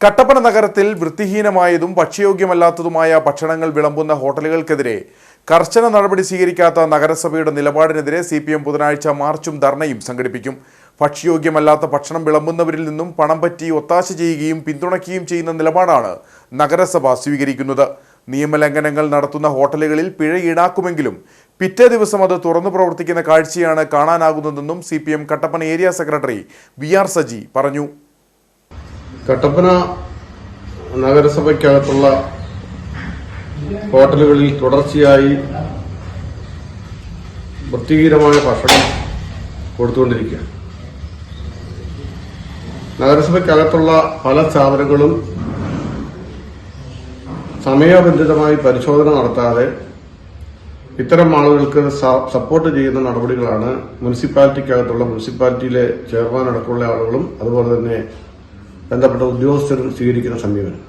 കട്ടപ്പന നഗരത്തിൽ വൃത്തിഹീനമായതും ഭക്ഷ്യയോഗ്യമല്ലാത്തതുമായ ഭക്ഷണങ്ങൾ വിളമ്പുന്ന ഹോട്ടലുകൾക്കെതിരെ കർശന നടപടി സ്വീകരിക്കാത്ത നഗരസഭയുടെ നിലപാടിനെതിരെ സി പി എം ബുധനാഴ്ച മാർച്ചും ധർണയും സംഘടിപ്പിക്കും. ഭക്ഷ്യയോഗ്യമല്ലാത്ത ഭക്ഷണം വിളമ്പുന്നവരിൽ നിന്നും പണം പറ്റി ഒത്താശ ചെയ്യുകയും പിന്തുണയ്ക്കുകയും ചെയ്യുന്ന നിലപാടാണ് നഗരസഭ സ്വീകരിക്കുന്നത്. നിയമലംഘനങ്ങൾ നടത്തുന്ന ഹോട്ടലുകളിൽ പിഴ ഈടാക്കുമെങ്കിലും പിറ്റേ ദിവസം അത് തുറന്നു പ്രവർത്തിക്കുന്ന കാഴ്ചയാണ് കാണാനാകുന്നതെന്നും C Kattappana area secretary V Saji പറഞ്ഞു. കട്ടപ്പന നഗരസഭയ്ക്കകത്തുള്ള ഹോട്ടലുകളിൽ തുടർച്ചയായി വൃത്തിഹീനമായ ഭക്ഷണം കൊടുത്തുകൊണ്ടിരിക്കുക നഗരസഭയ്ക്കകത്തുള്ള പല സ്ഥാപനങ്ങളും സമയബന്ധിതമായി പരിശോധന നടത്താതെ ഇത്തരം ആളുകൾക്ക് സപ്പോർട്ട് ചെയ്യുന്ന നടപടികളാണ് മുനിസിപ്പാലിറ്റിക്കകത്തുള്ള മുനിസിപ്പാലിറ്റിയിലെ ചെയർമാൻ അടക്കമുള്ള ആളുകളും അതുപോലെ തന്നെ ബന്ധപ്പെട്ട ഉദ്യോഗസ്ഥരും സ്വീകരിക്കുന്ന സമീപനം.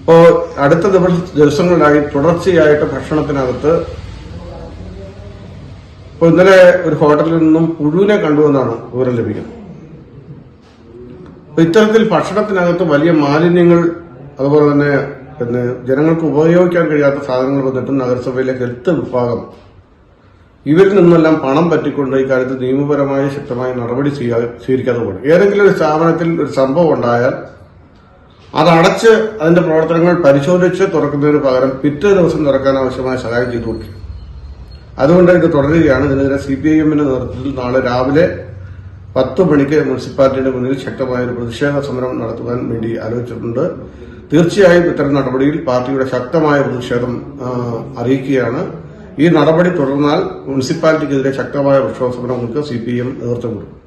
ഇപ്പോൾ അടുത്ത ദിവസ ദിവസങ്ങളിലായി തുടർച്ചയായിട്ട് ഭക്ഷണത്തിനകത്ത് ഇപ്പൊ ഇന്നലെ ഒരു ഹോട്ടലിൽ നിന്നും പുഴുവിനെ കണ്ടുവെന്നാണ് വിവരം ലഭിക്കുന്നത്. അപ്പൊ ഇത്തരത്തിൽ ഭക്ഷണത്തിനകത്ത് വലിയ മാലിന്യങ്ങൾ അതുപോലെ തന്നെ പിന്നെ ജനങ്ങൾക്ക് ഉപയോഗിക്കാൻ കഴിയാത്ത സാധനങ്ങൾ വന്നിട്ട് നഗരസഭയിലെ ഹെൽത്ത് വിഭാഗം ഇവരിൽ നിന്നെല്ലാം പണം പറ്റിക്കൊണ്ട് ഇക്കാര്യത്തിൽ നിയമപരമായ ശക്തമായ നടപടി ചെയ്യാതെ സ്വീകരിക്കാതെ പോകണം. ഏതെങ്കിലും ഒരു സ്ഥാപനത്തിൽ ഒരു സംഭവം ഉണ്ടായാൽ അത് അടച്ച് അതിന്റെ പ്രവർത്തനങ്ങൾ പരിശോധിച്ച് തുറക്കുന്നതിന് പകരം പിറ്റേ ദിവസം തുറക്കാൻ ആവശ്യമായ സഹായം ചെയ്തു കൊടുക്കുക. അതുകൊണ്ട് ഇത് തുടരുകയാണ്. ഇതിനെതിരെ സി പി ഐ എമ്മിന്റെ നേതൃത്വത്തിൽ നാളെ രാവിലെ പത്ത് മണിക്ക് മുനിസിപ്പാലിറ്റിയുടെ മുന്നിൽ ശക്തമായ ഒരു പ്രതിഷേധ സമരം നടത്തുവാൻ വേണ്ടി ആലോചിച്ചിട്ടുണ്ട്. തീർച്ചയായും ഇത്തരം നടപടിയിൽ പാർട്ടിയുടെ ശക്തമായ പ്രതിഷേധം അറിയിക്കുകയാണ്. ഈ നടപടി തുടർന്നാൽ മുനിസിപ്പാലിറ്റിക്കെതിരെ ശക്തമായ പ്രക്ഷോഭ സമരങ്ങൾക്ക് സി പി എം നേതൃത്വം കൊടുക്കും.